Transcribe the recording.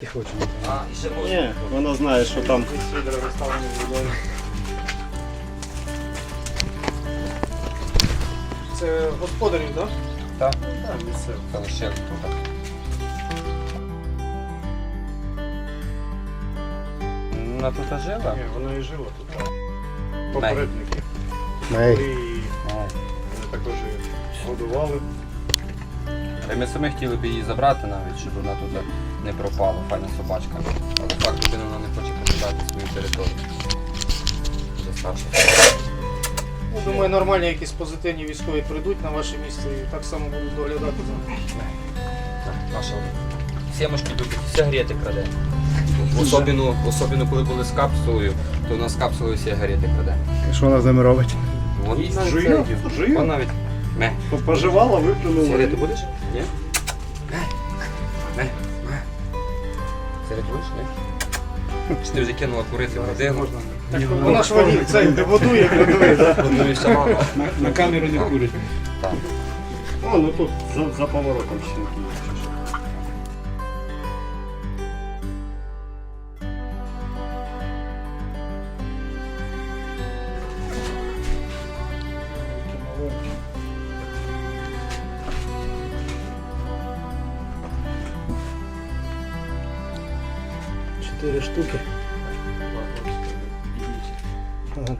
Ти хочеш? А, ще можна. Ні, вона знає, що там. Це господарів, так? Так. Так, місцевий. Та лише тут. На тут жила? Ні, вона і жила тут. Попередники. І вони також її годували. Ми самі хотіли б її забрати навіть, щоб вона тут не пропала, файна собачка. Але факт, людина вона не хоче покидати свою територію. Ну, думаю, нормальні якісь позитивні військові прийдуть на ваше місце і так само будуть доглядати за ним. Наша сімочки любить, сигарети краде. Особливо, особливо коли були з капсулою, то у нас капсулою сигарети краде. І що вона з ними робить? Вон навіть Жує? це. Жує? Вон навіть. Поживала, Пожевала, виплюнула. Сигарети будеш? Ні? Ме. Будеш? Ні? Чи ти вже кинула курити в годину? Вона ж воді, це не водує, не водує, так? Водує сама. На камеру не курить. Так. О, ну тут за, за поворотом ще. Четыре штуки. Ага.